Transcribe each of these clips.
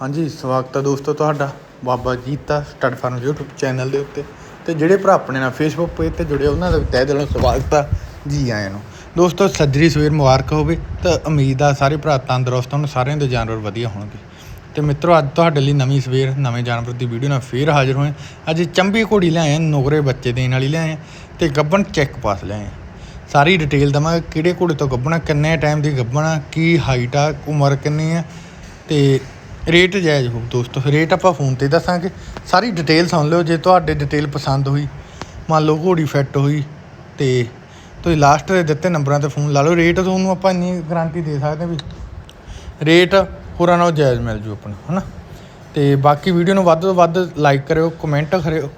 ਹਾਂਜੀ, ਸਵਾਗਤ ਹੈ ਦੋਸਤੋ ਤੁਹਾਡਾ, Baba Jeeta stud farm YouTube channel ਦੇ ਉੱਤੇ। ਤੇ ਜਿਹੜੇ ਭਰਾ ਆਪਣੇ ਨਾਲ Facebook ਪੇਜ ਤੇ ਜੁੜੇ, ਉਹਨਾਂ ਦਾ ਵੀ ਤਹਿ ਦਿਲੋਂ ਸਵਾਗਤ ਆ ਜੀ ਆਇਆਂ ਨੂੰ। ਦੋਸਤੋ, ਸੱਜਰੀ ਸਵੇਰ ਮੁਬਾਰਕ ਹੋਵੇ, ਤਾਂ ਉਮੀਦ ਆ ਸਾਰੇ ਭਰਾ ਤੰਦਰੁਸਤ ਹੋਣ, ਸਾਰਿਆਂ ਦੇ ਜਾਨਵਰ ਵਧੀਆ ਹੋਣਗੇ। ਤੇ ਮਿੱਤਰੋ, ਅੱਜ ਤੁਹਾਡੇ ਲਈ ਨਵੀਂ ਸਵੇਰ, ਨਵੇਂ ਜਾਨਵਰ ਦੀ ਵੀਡੀਓ ਨਾਲ ਫੇਰ ਹਾਜ਼ਰ ਹੋਏ ਅੱਜ ਚੰਬੀ ਘੋੜੀ ਲਿਆਏ ਆ ਨੁਗਰੇ ਬੱਚੇ ਦੇਣ ਵਾਲੀ ਲਿਆਏ ਆ ਤੇ ਗੱਬਣ ਚੈੱਕ ਪਾਸ ਲਿਆਏ ਆ ਸਾਰੀ ਡਿਟੇਲ ਦਵਾਂਗੇ, ਕਿਹੜੇ ਘੋੜੇ ਤੋਂ ਗੱਬਣਾ ਕਿੰਨੇ ਟਾਈਮ ਦੀ ਗੱਬਣਾ ਕੀ ਹਾਈਟ ਆ, ਉਮਰ ਕਿੰਨੀ ਆ, ਤੇ ਰੇਟ ਜਾਇਜ਼ ਹੋਊ ਦੋਸਤੋ, ਰੇਟ ਆਪਾਂ ਫੋਨ ਤੇ ਦੱਸਾਂਗੇ। ਸਾਰੀ ਡਿਟੇਲ ਸੁਣ ਲਿਓ, ਜੇ ਤੁਹਾਡੇ ਡਿਟੇਲ ਪਸੰਦ ਹੋਈ, ਮੰਨ ਲਓ ਘੋੜੀ ਫਿੱਟ ਹੋਈ, ਤੇ ਤੁਸੀਂ ਲਾਸਟ ਦੇ ਦਿੱਤੇ ਨੰਬਰਾਂ ਤੇ ਫੋਨ ਲਾ ਲਓ ਰੇਟ ਤੁਹਾਨੂੰ ਆਪਾਂ ਇੰਨੀ ਗਾਰੰਟੀ ਦੇ ਸਕਦੇ ਵੀ ਰੇਟ ਹੋਰਾਂ ਨਾਲੋਂ ਜਾਇਜ਼ ਮਿਲ ਜੂ ਆਪਾਂ ਨੂੰ ਹਨਾ? ਤੇ ਬਾਕੀ ਵੀਡੀਓ ਨੂੰ ਵੱਧ ਤੋਂ ਵੱਧ ਲਾਈਕ ਕਰਿਓ ਕਮੈਂਟ ਕਰਿਓ,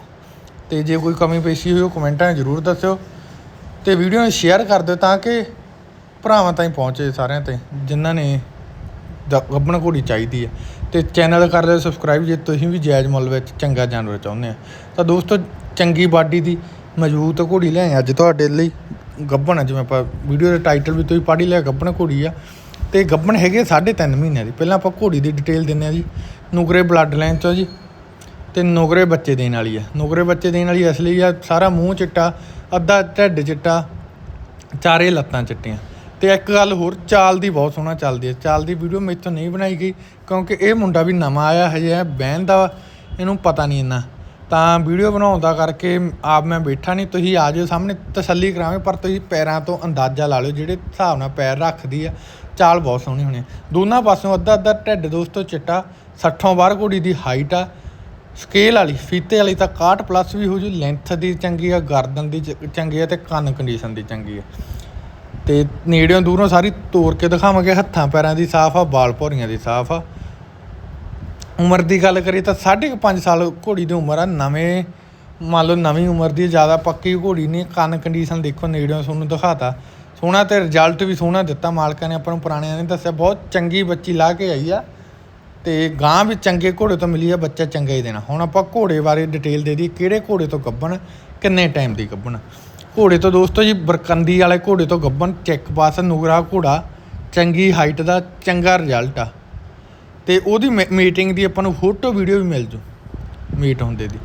ਤੇ ਜੇ ਕੋਈ ਕਮੀ ਪੇਸ਼ੀ ਹੋਈ, ਉਹ ਕਮੈਂਟਾਂ 'ਚ ਜ਼ਰੂਰ ਦੱਸਿਓ, ਤੇ ਵੀਡੀਓ ਨੂੰ ਸ਼ੇਅਰ ਕਰ ਦਿਓ ਤਾਂ ਕਿ ਭਰਾਵਾਂ ਤਾਈਂ ਪਹੁੰਚੇ ਸਾਰਿਆਂ ਤਾਈਂ, ਜਿਨ੍ਹਾਂ ਨੇ ਦ- ਗੱਭਣ ਘੋੜੀ ਚਾਹੀਦੀ ਹੈ। ਅਤੇ ਚੈਨਲ ਕਰ ਲਿਓ ਸਬਸਕ੍ਰਾਈਬ ਜੇ ਤੁਸੀਂ ਵੀ ਜਾਇਜ਼ ਮੁੱਲ ਵਿੱਚ ਚੰਗਾ ਜਾਨਵਰ ਚਾਹੁੰਦੇ ਆ ਤਾਂ ਦੋਸਤੋ ਚੰਗੀ ਬਾਡੀ ਦੀ ਮਜ਼ਬੂਤ ਘੋੜੀ ਲਿਆਏ ਅੱਜ ਤੁਹਾਡੇ ਲਈ ਗੱਬਣ ਆ, ਜਿਵੇਂ ਆਪਾਂ ਵੀਡੀਓ ਦੇ ਟਾਈਟਲ ਵੀ ਤੁਸੀਂ ਪੜ੍ਹ ਹੀ ਲਿਆ ਗੱਭਣ ਘੋੜੀ ਆ। ਤੇ ਗੱਬਣ ਹੈਗੇ 3.5 ਮਹੀਨਿਆਂ ਦੀ। ਪਹਿਲਾਂ ਆਪਾਂ ਘੋੜੀ ਦੀ ਡਿਟੇਲ ਦਿੰਨੇ ਆ ਜੀ। ਨੁਗਰੇ ਬਲੱਡ ਲਾਈਨ ਚੋਂ ਜੀ। ਤੇ ਨੁਗਰੇ ਬੱਚੇ ਦੇਣ ਵਾਲੀ ਆ। ਨੁਗਰੇ ਬੱਚੇ ਦੇਣ ਵਾਲੀ ਅਸਲੀ ਆ ਸਾਰਾ ਮੂੰਹ ਚਿੱਟਾ ਅੱਧਾ ਢਿੱਡ ਚਿੱਟਾ ਚਾਰੇ ਲੱਤਾਂ ਚਿੱਟੀਆਂ। ਤੇ ਇੱਕ ਗੱਲ ਹੋਰ, ਚਾਲ ਦੀ ਬਹੁਤ ਸੋਹਣਾ ਚੱਲਦੀ ਹੈ। ਚਾਲ ਦੀ ਵੀਡੀਓ ਮੇਰੇ ਤੋਂ ਨਹੀਂ ਬਣਾਈ ਗਈ, ਕਿਉਂਕਿ ਇਹ ਮੁੰਡਾ ਵੀ ਨਵਾਂ ਆਇਆ ਹਜੇ ਹੈ, ਬਹਿਣ ਦਾ ਇਹਨੂੰ ਪਤਾ ਨਹੀਂ ਇੰਨਾ। ਤਾਂ ਵੀਡੀਓ ਬਣਾਉਣ ਦਾ ਕਰਕੇ ਆਪ ਮੈਂ ਬੈਠਾ ਨਹੀਂ, ਤੁਸੀਂ ਆ ਜਾਓ ਸਾਹਮਣੇ, ਤਸੱਲੀ ਕਰਾਵੇਂ ਪਰ ਤੁਸੀਂ ਪੈਰਾਂ ਤੋਂ ਅੰਦਾਜ਼ਾ ਲਾ ਲਿਓ, ਜਿਹੜੇ ਹਿਸਾਬ ਨਾਲ ਪੈਰ ਰੱਖਦੀ ਆ, ਚਾਲ ਬਹੁਤ ਸੋਹਣੀ ਹੋਣੀ ਦੋਨਾਂ ਪਾਸਿਓਂ ਅੱਧਾ ਅੱਧਾ ਢਿੱਡ ਦੋਸਤੋ ਚਿੱਟਾ 60 ਬਾਹਰ ਘੋੜੀ ਦੀ ਹਾਈਟ ਆ ਸਕੇਲ ਵਾਲੀ, ਫੀਤੇ ਵਾਲੀ ਤਾਂ 61 ਪਲੱਸ ਵੀ ਹੋ ਜੂ ਲੈਂਥ ਦੀ ਚੰਗੀ ਆ, ਗਰਦਨ ਦੀ ਚ- ਚੰਗੀ ਆ ਤੇ ਕੰਨ ਕੰਡੀਸ਼ਨ ਦੀ ਚੰਗੀ ਆ। ਤੇ ਨੇੜਿਓਂ ਦੂਰੋਂ ਸਾਰੀ ਤੋਰ ਕੇ ਦਿਖਾਵਾਂਗੇ, ਹੱਥਾਂ ਪੈਰਾਂ ਦੀ ਸਾਫ਼ ਆ ਬਾਲ ਭੌਰੀਆਂ ਦੀ ਸਾਫ਼ ਆ। ਉਮਰ ਦੀ ਗੱਲ ਕਰੀਏ ਤਾਂ 5.5 ਸਾਲ ਘੋੜੀ ਦੀ ਉਮਰ ਆ, ਨਵੇਂ, ਮੰਨ ਲਓ ਨਵੀਂ ਉਮਰ ਦੀ, ਜ਼ਿਆਦਾ ਪੱਕੀ ਘੋੜੀ ਨਹੀਂ, ਕੰਨ ਕੰਡੀਸ਼ਨ ਦੇਖੋ, ਨੇੜਿਓਂ ਤੁਹਾਨੂੰ ਦਿਖਾਤਾ। ਸੋਹਣਾ ਤੇ ਰਿਜ਼ਲਟ ਵੀ ਸੋਹਣਾ ਦਿੱਤਾ, ਮਾਲਕਾਂ ਨੇ ਆਪਾਂ ਨੂੰ, ਪੁਰਾਣਿਆਂ ਨੇ ਦੱਸਿਆ, ਬਹੁਤ ਚੰਗੀ ਬੱਚੀ ਲਾ ਕੇ ਆਈ ਆ। ਤੇ ਗਾਂ ਵੀ ਚੰਗੇ ਘੋੜੇ ਤੋਂ ਮਿਲੀ ਆ, ਬੱਚਾ ਚੰਗਾ ਹੀ ਦੇਣਾ। ਹੁਣ ਆਪਾਂ ਘੋੜੇ ਬਾਰੇ ਡਿਟੇਲ ਦੇ ਦੀ ਕਿਹੜੇ ਘੋੜੇ ਤੋਂ ਗੱਭਣ, ਕਿੰਨੇ ਟਾਈਮ ਦੀ ਗੱਭਣ। ਘੋੜੇ ਤੋਂ ਦੋਸਤੋ ਜੀ, ਬਰਕੰਦੀ ਵਾਲੇ ਘੋੜੇ ਤੋਂ ਗੱਭਣ, ਚੈੱਕ ਪਾਸ, ਨੂਗਰਾ ਘੋੜਾ, ਚੰਗੀ ਹਾਈਟ ਦਾ, ਚੰਗਾ ਰਿਜ਼ਲਟ ਆ। ਤੇ ਉਹਦੀ ਮੀਟਿੰਗ ਦੀ ਆਪਾਂ ਨੂੰ ਫੋਟੋ ਵੀਡੀਓ ਵੀ ਮਿਲ ਜੂ ਮੀਟ ਹੁੰਦੇ ਦੀ।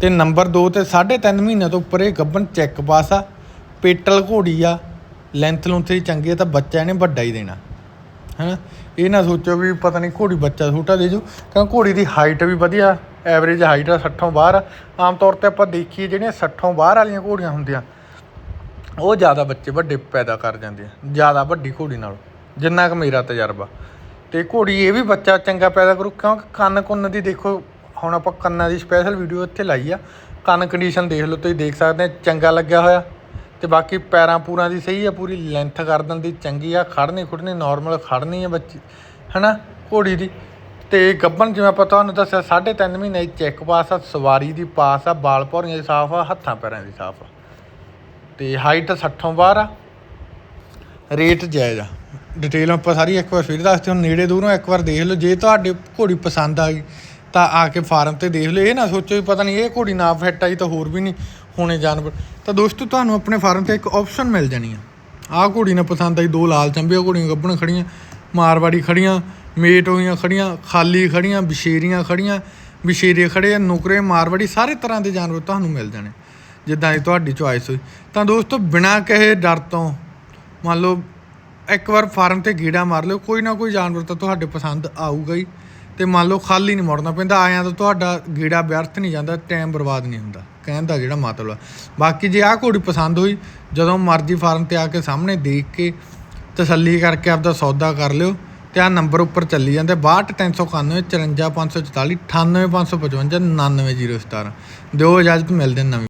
ਤੇ ਨੰਬਰ 2 ਤੇ 3.5 ਮਹੀਨੇ ਤੋਂ ਉੱਪਰ ਇਹ ਗੱਭਣ ਚੈੱਕ ਪਾਸ ਆ, ਪੇਟਲ ਘੋੜੀ ਆ ਲੈਂਥ ਲੁੰਥ ਦੀ ਚੰਗੀ ਆ ਤਾਂ ਬੱਚਾ ਇਹਨੇ ਵੱਡਾ ਹੀ ਦੇਣਾ, ਹੈਨਾ? ਇਹ ਨਾ ਸੋਚੋ ਵੀ ਪਤਾ ਨਹੀਂ ਘੋੜੀ ਬੱਚਾ ਛੋਟਾ ਦੇ ਜੂ ਕਿਉਂਕਿ ਘੋੜੀ ਦੀ ਹਾਈਟ ਵੀ ਵਧੀਆ ਐਵਰੇਜ ਹਾਈਟ ਆ 60 ਬਾਹਰ ਆਮ ਤੌਰ ਤੇ ਆਪਾਂ ਦੇਖੀਏ ਜਿਹੜੀਆਂ 60 ਬਾਹਰ ਵਾਲੀਆਂ ਘੋੜੀਆਂ ਹੁੰਦੀਆਂ ਉਹ ਜ਼ਿਆਦਾ ਬੱਚੇ ਵੱਡੇ ਪੈਦਾ ਕਰ ਜਾਂਦੇ ਆ, ਜ਼ਿਆਦਾ ਵੱਡੀ ਘੋੜੀ ਨਾਲੋਂ, ਜਿੰਨਾ ਕੁ ਮੇਰਾ ਤਜਰਬਾ। ਤੇ ਘੋੜੀ ਇਹ ਵੀ ਬੱਚਾ ਚੰਗਾ ਪੈਦਾ ਕਰੂ, ਕਿਉਂਕਿ ਕੰਨ ਕੁੰਨ ਦੀ ਦੇਖੋ, ਹੁਣ ਆਪਾਂ ਕੰਨਾਂ ਦੀ ਸਪੈਸ਼ਲ ਵੀਡੀਓ ਇੱਥੇ ਲਾਈ ਆ। ਕੰਨ ਕੰਡੀਸ਼ਨ ਦੇਖ ਲਓ, ਤੁਸੀਂ ਦੇਖ ਸਕਦੇ ਆ, ਚੰਗਾ ਲੱਗਿਆ ਹੋਇਆ। ਤੇ ਬਾਕੀ ਪੈਰਾਂ ਪੂਰਾਂ ਦੀ ਸਹੀ ਆ, ਪੂਰੀ ਲੈਂਥ ਗਰਦਨ ਦੀ ਚੰਗੀ ਆ ਖੜਨੀ ਖੁੜਨੀ ਨਾਰਮਲ ਖੜਨੀ ਆ ਬੱਚੀ, ਹਨਾ, ਘੋੜੀ ਦੀ। ਤੇ ਗੱਬਨ ਜਿਵੇਂ ਆਪਾਂ ਤੁਹਾਨੂੰ ਦੱਸਿਆ 3.5 ਮਹੀਨੇ ਚੈੱਕ ਪਾਸ ਆ, ਸਵਾਰੀ ਦੀ ਪਾਸ ਆ, ਬਾਲ ਭੌਰੀਆਂ ਦੀ ਸਾਫ਼ ਆ, ਹੱਥਾਂ ਪੈਰਾਂ ਦੀ ਸਾਫ਼ ਆ। ਤੇ ਹਾਈਟ 60 ਬਾਹਰ ਆ ਰੇਟ ਜਾਇਜ਼ ਆ। ਡਿਟੇਲ ਆਪਾਂ ਸਾਰੀ ਇੱਕ ਵਾਰ ਫਿਰ ਦੱਸਦੇ ਹੁਣ ਨੇੜੇ ਦੂਰੋਂ ਇੱਕ ਵਾਰ ਦੇਖ ਲਓ। ਜੇ ਤੁਹਾਡੇ ਘੋੜੀ ਪਸੰਦ ਆ ਗਈ, ਤਾਂ ਆ ਕੇ ਫਾਰਮ ਤੇ ਦੇਖ ਲਓ। ਇਹ ਨਾ ਸੋਚੋ ਵੀ ਪਤਾ ਨਹੀਂ ਇਹ ਘੋੜੀ ਨਾ ਫਿੱਟ ਆਈ ਤਾਂ ਹੋਰ ਵੀ ਨਹੀਂ ਹੋਣੇ ਜਾਨਵਰ। ਤਾਂ ਦੋਸਤੋ, ਤੁਹਾਨੂੰ ਆਪਣੇ ਫਾਰਮ ਤੇ ਇੱਕ ਆਪਸ਼ਨ ਮਿਲ ਜਾਣੀ ਆ। ਆਹ ਘੋੜੀ ਨਾ ਪਸੰਦ ਆਈ, ਦੋ ਲਾਲ ਚੰਬੀਆਂ ਘੋੜੀਆਂ ਗੱਭਣ ਖੜੀਆਂ, ਮਾਰਵਾੜੀ ਖੜੀਆਂ, ਮੇਟ ਹੋਈਆਂ ਖੜੀਆਂ, ਖਾਲੀ ਖੜੀਆਂ, ਬਸ਼ੇਰੀਆਂ ਖੜੀਆਂ, ਬਸ਼ੇਰੇ ਖੜੇ ਆ, ਨੁਕਰੇ, ਮਾਰਵਾੜੀ ਸਾਰੇ ਤਰ੍ਹਾਂ ਦੇ ਜਾਨਵਰ ਤੁਹਾਨੂੰ ਮਿਲ ਜਾਣੇ। ਜਿੱਦਾਂ ਦੀ ਤੁਹਾਡੀ ਚੁਆਇਸ ਹੋਈ। ਤਾਂ ਦੋਸਤੋ, ਬਿਨਾਂ ਕਹੇ ਡਰ ਤੋਂ, ਮੰਨ ਲਓ, ਇੱਕ ਵਾਰ ਫਾਰਮ ਤੇ ਗੀੜਾ ਮਾਰ ਲਿਓ, ਕੋਈ ਨਾ ਕੋਈ ਜਾਨਵਰ ਤਾਂ ਤੁਹਾਡੇ ਪਸੰਦ ਆਊਗਾ ਹੀ। ਤੇ ਮੰਨ ਲਓ, ਖਾਲੀ ਨਹੀਂ ਮੁੜਨਾ ਪੈਂਦਾ, ਆਇਆਂ ਤਾਂ ਤੁਹਾਡਾ ਗੀੜਾ ਵਿਅਰਥ ਨਹੀਂ ਜਾਂਦਾ ਟਾਈਮ ਬਰਬਾਦ ਨਹੀਂ ਹੁੰਦਾ, ਕਹਿਣ ਦਾ ਜਿਹੜਾ ਮਤਲਬ ਆ। ਬਾਕੀ ਜੇ ਆਹ ਘੋੜੀ ਪਸੰਦ ਹੋਈ, ਜਦੋਂ ਮਰਜ਼ੀ ਫਾਰਮ ਤੇ ਆ ਕੇ ਸਾਹਮਣੇ ਦੇਖ ਕੇ ਤਸੱਲੀ ਕਰਕੇ ਆਪਦਾ ਸੌਦਾ ਕਰ ਲਿਓ, ਤੇ ਆ ਨੰਬਰ ਉੱਪਰ ਚੱਲੀ ਜਾਂਦੇ 62391 54544 98555 99017 ਦਿਓ ਇਜਾਜ਼ਤ, ਮਿਲਦੇ ਨੇ ਨਵੀਂ